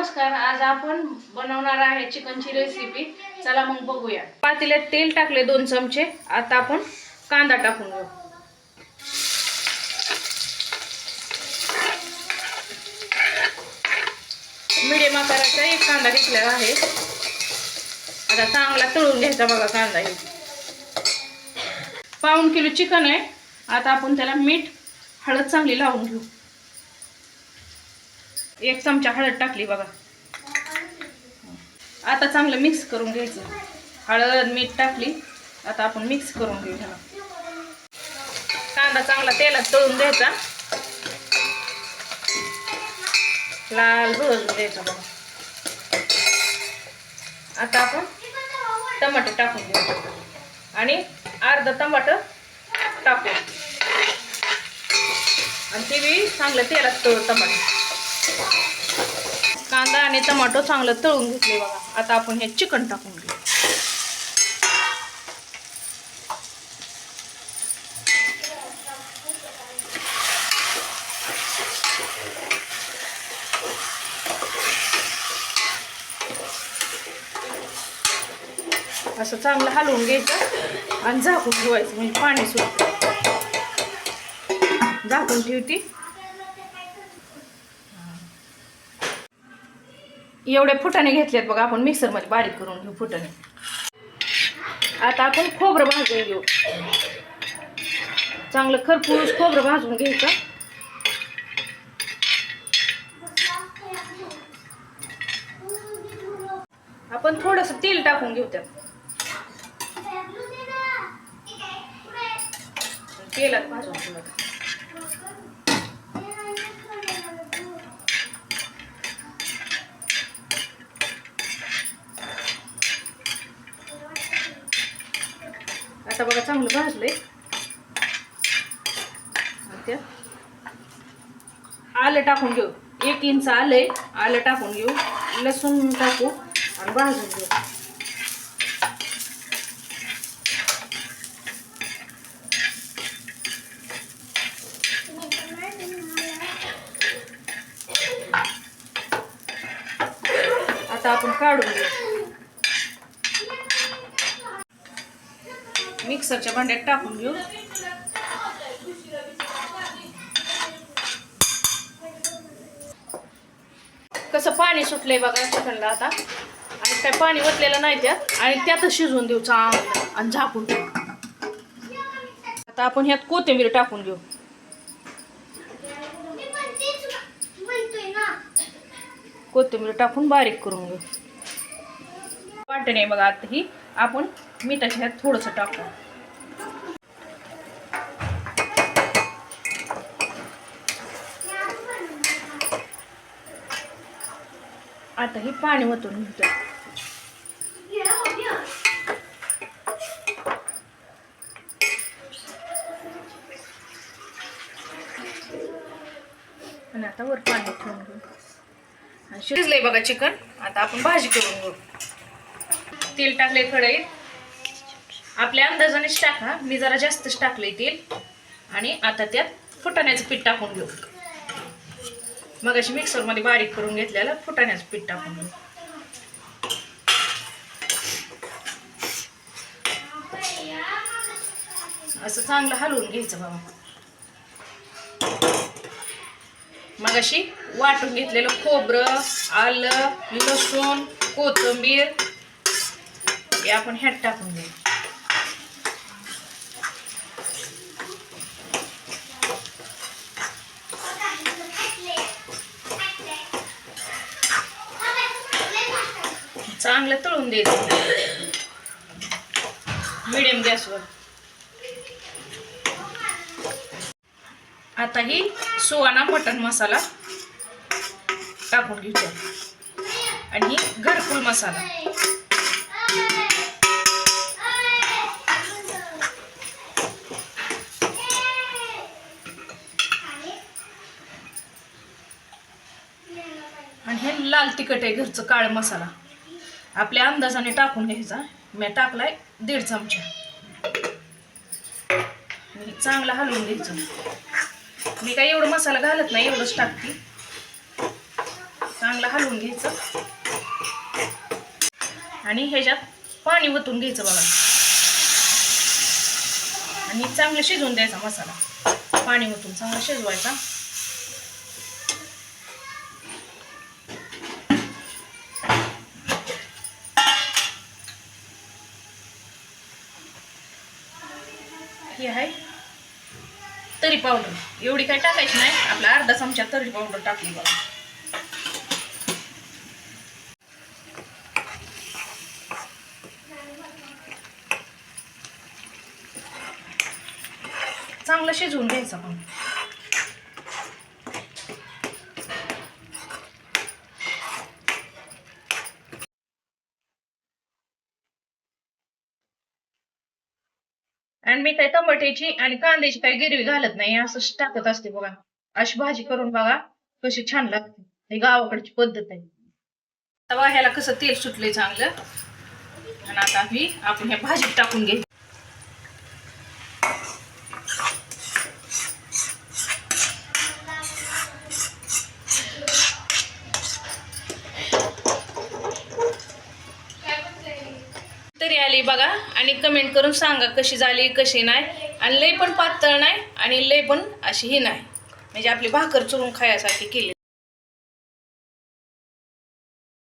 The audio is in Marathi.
नमस्कार आज आपण बनवणार आहे चिकनची रेसिपी चला मग बघूया. पातेल्यात तेल टाकले दोन चमचे. आता आपण कांदा टाकून घेऊ. मिडियम आकाराचा एक कांदा घेतलेला आहे. आता चांगला तळून घ्यायचा बघा कांदा हे. पाऊण किलो चिकन आहे. आता आपण त्याला मीठ हळद चांगली लावून घेऊ. एक चमचा हळद टाकली बघा. आता चांगलं मिक्स करून घ्यायचं. हळद मीठ टाकली. आता आपण मिक्स करून घेऊ ह्याला. कांदा चांगला तेलात तळून द्यायचा लाल भरून द्यायचा बघा. आता आपण टमाटे टाकून घेऊ. आणि अर्धा टमाटर टाकू आणि ती बी चांगलं तेलात तळू टमाटे. कांदा आणि टमाटो चांगलं तळून घेतले बघा. आता आपण हे चिकन टाकून घेऊ. असं चांगलं हलवून घ्यायचं आणि झाकून ठेवायचं. म्हणजे पाणी सुटतं. झाकून ठेवती. एवढे फुटाणे घेतलेत बघा आपण मिक्सरमध्ये बारीक करून घेऊ फुटाणे आता आपण खोबरं भाजून घेऊ. चांगलं खरपूस खोबरं भाजून घ्यायचं. आपण थोडंसं तेल टाकून घेऊ त्यात. तेलात भाजून घेऊ आता. बघा चांगलं भाजलंय. आहे त्यात आलं टाकून घेऊ. एक इंच आलंय. आलं टाकून घेऊ. लसूण टाकू आणि भाजून घेऊ. आता आपण काढून घेऊ. मिक्सरच्या भांड्यात टाकून घेऊ. कसं पाणी सुटलंय बघा चिकनला आता. आणि काय पाणी ओतलेलं नाही त्यात. आणि त्यातच शिजवून देऊ चांगलं आणि झाकून देऊ आता आपण ह्यात कोथिंबीर टाकून घेऊ. कोथिंबीर टाकून बारीक करून घेऊ. वाटण. आहे बघा आता ही आपण मिठाच्या ह्यात थोडंसं टाकू. आता ही पाणी वतून घेतो आणि आता वर पाणी ठेवून घेऊ. आणि शिजलंय बघा चिकन. आता आपण भाजी करून घेऊ. तेल टाकले कढईत. आपल्या अंदाजानेच टाका. मी जरा जास्तच टाकले तेल. आणि आता त्यात फुटाण्याचं पीठ टाकून घेऊ. मग अशी मिक्सरमध्ये बारीक करून घेतलेलं फुटाण्याचं पीठ टाकून घेऊ. असं चांगलं हलवून घ्यायचं बाबा. मग अशी वाटून घेतलेलं खोबरं आलं लसूण कोथिंबीर हे आपण ह्यात टाकून घेऊ चांगलं तळून द्यायचं. मिडियम गॅसवर आता ही सुवाना मटन मसाला टाकून घेऊ आणि घरकुल मसाला आणि हे लाल तिखट आहे घरचं काळ मसाला. आपल्या अंदाजाने टाकून घ्यायचा. मी टाकलाय दीड चमचा. आणि चांगला हलवून घ्यायचं. मी काही एवढं मसाला घालत नाही एवढंच टाकते. चांगला हलवून घ्यायचं. आणि ह्याच्यात पाणी ओतून घ्यायचं बघा. आणि चांगलं शिजवून द्यायचा मसाला. पाणी ओतून चांगला शिजवायचा. ही आहे. तरी पावडर एवढी काही टाकायची नाही. आपला अर्धा चमचा तरी पावडर टाकली बघा. चांगलं शिजवून घ्यायचं पण आणि मी काय टमाट्याची आणि कांद्याची काही गिरवी घालत नाही असंच टाकत असते बघा. अशी भाजी करून बघा कशी छान लागते. हे गावाकडची पद्धत आहे. तवा ह्याला कसं तेल सुटलंय चांगलं. आणि आता मी आपण ह्या भाजीत टाकून घे घरी आली बघा आणि कमेंट करून सांगा कशी झाली कशी नाही. आणि लय पण पातळ नाही आणि लय पण अशी ही नाही. म्हणजे आपली भाकर चुरून खायासाठी केली.